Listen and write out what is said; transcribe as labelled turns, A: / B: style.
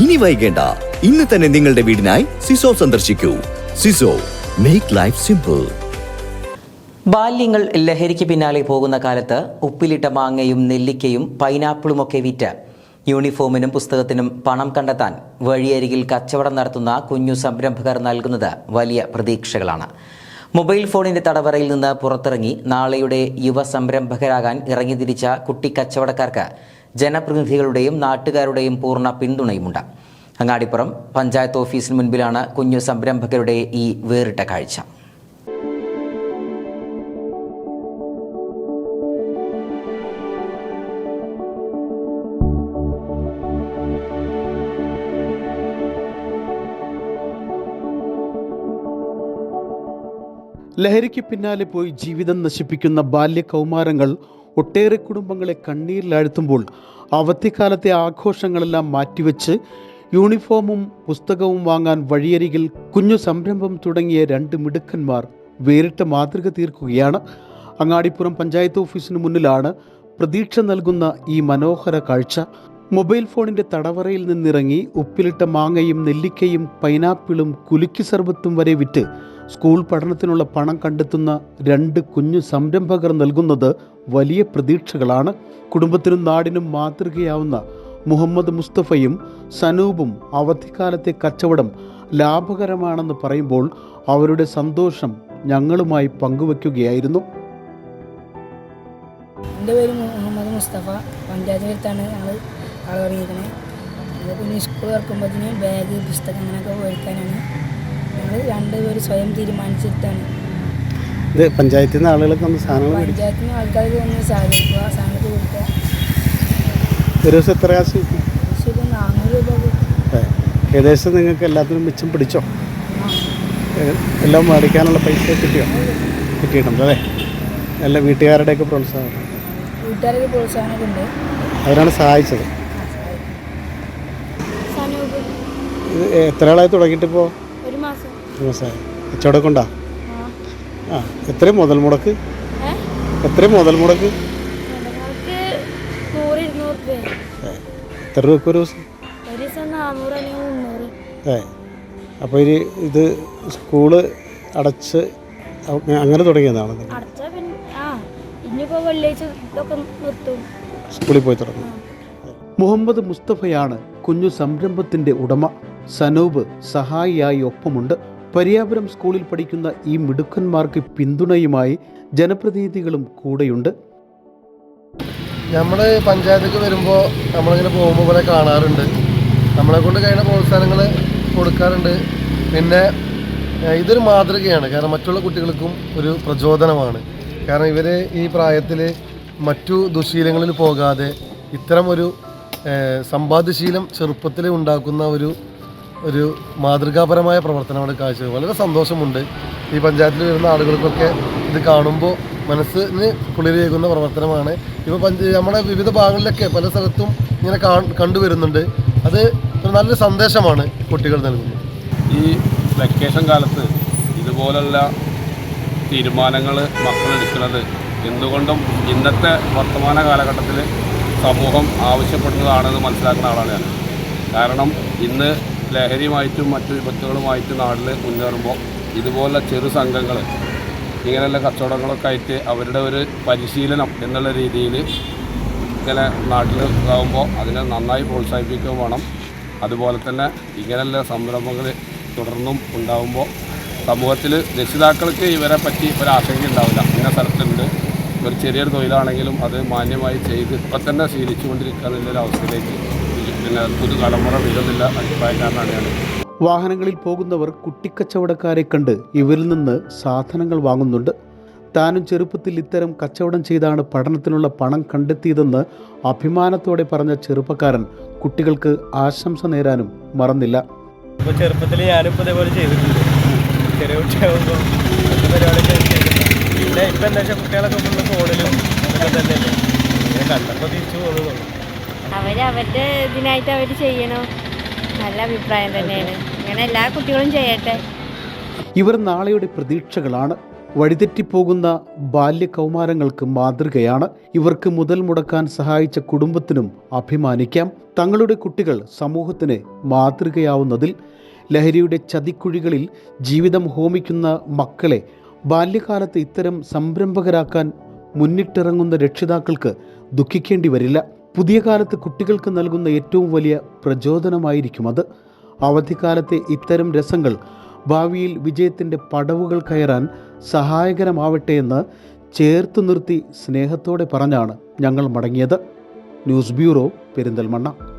A: ഇനി വൈകേണ്ട. ഇന്ന് തന്നെ നിങ്ങളുടെ വീടിനായി സിസോ സന്ദർശിക്കൂ. സിസോ മേക്ക് ലൈഫ് സിമ്പിൾ
B: ബാല്യങ്ങൾ ലഹരിക്ക് പിന്നാലെ പോകുന്ന കാലത്ത് ഉപ്പിലിട്ട മാങ്ങയും നെല്ലിക്കയും പൈനാപ്പിളുമൊക്കെ വിറ്റ് യൂണിഫോമിനും പുസ്തകത്തിനും പണം കണ്ടെത്താൻ വഴിയരികിൽ കച്ചവടം നടത്തുന്ന കുഞ്ഞു സംരംഭകർ നൽകുന്നത് വലിയ പ്രതീക്ഷകളാണ്. മൊബൈൽ ഫോണിന്റെ തടവറയിൽ നിന്ന് പുറത്തിറങ്ങി നാളെയുടെ യുവ സംരംഭകരാകാൻ ഇറങ്ങിത്തിരിച്ച കുട്ടി കച്ചവടക്കാർക്ക് ജനപ്രതിനിധികളുടെയും നാട്ടുകാരുടെയും പൂർണ പിന്തുണയുമുണ്ട്. അങ്ങാടിപ്പുറം പഞ്ചായത്ത് ഓഫീസിന് മുൻപിലാണ് കുഞ്ഞു സംരംഭകരുടെ ഈ വേറിട്ട കാഴ്ച.
C: ലഹരിക്ക് പിന്നാലെ പോയി ജീവിതം നശിപ്പിക്കുന്ന ബാല്യ കൗമാരങ്ങൾ ഒട്ടേറെ കുടുംബങ്ങളെ കണ്ണീരിലാഴ്ത്തുമ്പോൾ അവധിക്കാലത്തെ ആഘോഷങ്ങളെല്ലാം മാറ്റിവെച്ച് യൂണിഫോമും പുസ്തകവും വാങ്ങാൻ വഴിയരികിൽ കുഞ്ഞു സംരംഭം തുടങ്ങിയ രണ്ട് മിടുക്കന്മാർ വേറിട്ട മാതൃക തീർക്കുകയാണ്. അങ്ങാടിപ്പുറം പഞ്ചായത്ത് ഓഫീസിന് മുന്നിലാണ് പ്രതീക്ഷ നൽകുന്ന ഈ മനോഹര കാഴ്ച. മൊബൈൽ ഫോണിന്റെ തടവറയിൽ നിന്നിറങ്ങി ഉപ്പിലിട്ട മാങ്ങയും നെല്ലിക്കയും പൈനാപ്പിളും കുലുക്കി സർബത്തും വരെ വിറ്റ് സ്കൂൾ പഠനത്തിനുള്ള പണം കണ്ടെത്തുന്ന രണ്ട് കുഞ്ഞു സംരംഭകർ നൽകുന്നത് വലിയ പ്രതീക്ഷകളാണ്. കുടുംബത്തിനും നാടിനും മാതൃകയാവുന്ന മുഹമ്മദ് മുസ്തഫയും സനൂപും അവധിക്കാലത്തെ കച്ചവടം ലാഭകരമാണെന്ന് പറയുമ്പോൾ അവരുടെ സന്തോഷം ഞങ്ങളുമായി പങ്കുവെക്കുകയായിരുന്നു.
D: എന്റെ പേര് മുഹമ്മദ് മുസ്തഫ. പഞ്ചായത്ത് വരുത്താണ് ഞങ്ങൾ ആൾ തുടങ്ങിയിരിക്കുന്നത് പിന്നെ സ്കൂൾ തുറക്കുമ്പോഴത്തേന് ബാഗ് പുസ്തകം അങ്ങനെയൊക്കെ മേടിക്കാനാണ്. ഞങ്ങൾ രണ്ടുപേർ സ്വയം തീരുമാനിച്ചിട്ടാണ്
C: ഇത് പഞ്ചായത്തിൽ നിന്ന് ആളുകളൊക്കെ ഒന്ന് സാധനങ്ങൾ
D: ആൾക്കാർക്ക് ഒന്ന് കൊടുക്കുക.
C: ഒരു ദിവസം എത്ര കാശ് കിട്ടി?
D: പക്ഷേ ഒരു നാനൂറ് രൂപ
C: ഏകദേശം നിങ്ങൾക്ക് എല്ലാത്തിനും മിച്ചം പിടിച്ചോ? എല്ലാം മേടിക്കാനുള്ള പൈസ കിട്ടിയോ? കിട്ടിയിട്ടുണ്ട് അല്ലേ? എല്ലാ വീട്ടുകാരുടെയൊക്കെ പ്രോത്സാഹനം.
D: പ്രോത്സാഹനമൊക്കെ ഉണ്ട്.
C: അവരാണ് സഹായിച്ചത്. ഇത് എത്ര ആളായി തുടങ്ങിയിട്ട് ഇപ്പോൾ
D: ഒരു മാസം.
C: ഒരു കച്ചവടമൊക്കെ ഉണ്ടോ?
D: ആ
C: ആ എത്രയും മുതൽ മുടക്ക്? എത്രയും മുതൽ മുടക്ക്? എത്ര രൂപ ഒരു ദിവസം? ഏ അപ്പോൾ ഇനി ഇത് സ്കൂൾ അടച്ച് അങ്ങനെ തുടങ്ങിയതാണ് സ്കൂളിൽ പോയി തുടങ്ങും. മുഹമ്മദ് മുസ്തഫയാണ് കുഞ്ഞു സംരംഭത്തിന്റെ ഉടമ. സനൂപ് സഹായിയായി ഒപ്പമുണ്ട്. പരിയാപുരം സ്കൂളിൽ പഠിക്കുന്ന ഈ മിടുക്കന്മാർക്ക് പിന്തുണയുമായി ജനപ്രതിനിധികളും കൂടെയുണ്ട്.
E: നമ്മൾ പഞ്ചായത്തേക്ക് വരുമ്പോൾ നമ്മളിങ്ങനെ പോകുമ്പോൾ പോലെ കാണാറുണ്ട്. നമ്മളെ കൊണ്ട് കഴിയുന്ന പ്രോത്സാഹനങ്ങൾ കൊടുക്കാറുണ്ട്. പിന്നെ ഇതൊരു മാതൃകയാണ്. കാരണം മറ്റുള്ള കുട്ടികൾക്കും ഒരു പ്രചോദനമാണ്. കാരണം ഇവർ ഈ പ്രായത്തിൽ മറ്റു ദുശീലങ്ങളിൽ പോകാതെ ഇത്തരം ഒരു സമ്പാദ്യശീലം ചെറുപ്പത്തിൽ ഉണ്ടാക്കുന്ന ഒരു ഒരു മാതൃകാപരമായ പ്രവർത്തനമാണ് കാഴ്ച വളരെ സന്തോഷമുണ്ട് ഈ പഞ്ചായത്തിൽ വരുന്ന ആളുകൾക്കൊക്കെ ഇത് കാണുമ്പോൾ മനസ്സിന് കുളിരേകുന്ന പ്രവർത്തനമാണ്. ഇപ്പോൾ പഞ്ച നമ്മുടെ വിവിധ ഭാഗങ്ങളിലൊക്കെ പല സ്ഥലത്തും ഇങ്ങനെ കണ്ടുവരുന്നുണ്ട് അത് ഒരു നല്ലൊരു സന്ദേശമാണ് കുട്ടികൾ നൽകുന്നത്.
F: ഈ വെക്കേഷൻ കാലത്ത് ഇതുപോലുള്ള തീരുമാനങ്ങൾ മക്കളെടുക്കുന്നത് എന്തുകൊണ്ടും ഇന്നത്തെ വർത്തമാന കാലഘട്ടത്തിൽ സമൂഹം ആവശ്യപ്പെടുന്നതാണെന്ന് മനസ്സിലാക്കുന്ന ആളാണ് ഞാൻ. കാരണം ഇന്ന് ലഹരിയുമായിട്ടും മറ്റു വിപത്തുകളുമായിട്ടും നാട്ടിൽ മുന്നേറുമ്പോൾ ഇതുപോലെ ചെറു സംഘങ്ങൾ ഇങ്ങനെയുള്ള കച്ചവടങ്ങളൊക്കെ ആയിട്ട് അവരുടെ ഒരു പരിശീലനം എന്നുള്ള രീതിയിൽ ഇങ്ങനെ നാട്ടിൽ ഇതാകുമ്പോൾ അതിനെ നന്നായി പ്രോത്സാഹിപ്പിക്കുകയും വേണം. അതുപോലെ തന്നെ ഇങ്ങനെയുള്ള സംരംഭങ്ങൾ തുടർന്നും ഉണ്ടാകുമ്പോൾ സമൂഹത്തിൽ രക്ഷിതാക്കൾക്ക് ഇവരെ പറ്റി ഒരു ആശങ്ക ഉണ്ടാവില്ല. ഇന്ന സ്ഥലത്തുണ്ട് ഒരു ചെറിയൊരു തൊഴിലാണെങ്കിലും അത് മാന്യമായി ചെയ്ത് ഇപ്പം തന്നെ ശീലിച്ചുകൊണ്ടിരിക്കുക എന്നുള്ളൊരു അവസ്ഥയിലേക്ക് പിന്നെ പുതുതലമുറ വരുന്നില്ല അഭിപ്രായക്കാരനാണ് ഞാൻ.
C: വാഹനങ്ങളിൽ പോകുന്നവർ കുട്ടിക്കച്ചവടക്കാരെ കണ്ട് ഇവരിൽ നിന്ന് സാധനങ്ങൾ വാങ്ങുന്നുണ്ട്. താനും ചെറുപ്പത്തിൽ ഇത്തരം കച്ചവടം ചെയ്താണ് പഠനത്തിനുള്ള പണം കണ്ടെത്തിയതെന്ന് അഭിമാനത്തോടെ പറഞ്ഞ ചെറുപ്പക്കാരൻ കുട്ടികൾക്ക് ആശംസ നേരാനും മറന്നില്ല.
G: ഇപ്പോൾ ചെറുപ്പത്തിൽ ഞാനിപ്പോൾ ഇതേപോലെ ചെയ്തിട്ടുണ്ട്. ചെറിയ കുട്ടിയാകുമ്പോൾ പരിപാടിയൊക്കെ പിന്നെ ഇപ്പം എന്താ വെച്ചാൽ കുട്ടികളൊക്കെ ഫുള്ള് ഫോണിലും ഒക്കെ തന്നെയല്ലേ? കണ്ടപ്പോൾ തിരിച്ചു പോകുന്നുള്ളൂ
H: അവർ അവരുടെ ഇതിനായിട്ട് അവർ ചെയ്യണം. നല്ല അഭിപ്രായം തന്നെയാണ്. അങ്ങനെ എല്ലാ കുട്ടികളും ചെയ്യട്ടെ.
C: ഇവർ നാളെയുടെ പ്രതീക്ഷകളാണ്. വഴിതെറ്റിപ്പോകുന്ന ബാല്യകൗമാരങ്ങൾക്ക് മാതൃകയാണ്. ഇവർക്ക് മുതൽ മുടക്കാൻ സഹായിച്ച കുടുംബത്തിനും അഭിമാനിക്കാം. തങ്ങളുടെ കുട്ടികൾ സമൂഹത്തിന് മാതൃകയാവുന്നതിൽ ലഹരിയുടെ ചതിക്കുഴികളിൽ ജീവിതം ഹോമിക്കുന്ന മക്കളെ ബാല്യകാലത്ത് ഇത്തരം സംരംഭകരാക്കാൻ മുന്നിട്ടിറങ്ങുന്ന രക്ഷിതാക്കൾക്ക് ദുഃഖിക്കേണ്ടി വരില്ല. പുതിയ കാലത്ത് കുട്ടികൾക്ക് നൽകുന്ന ഏറ്റവും വലിയ പ്രചോദനമായിരിക്കും അത്. അവധിക്കാലത്തെ ഇത്തരം രസങ്ങൾ ഭാവിയിൽ വിജയത്തിന്റെ പടവുകൾ കയറാൻ സഹായകരമാവട്ടെ എന്ന് ചേർത്ത് നിർത്തി സ്നേഹത്തോടെ പറഞ്ഞാണ് ഞങ്ങൾ മടങ്ങിയത്. News bureau Perinthalmanna.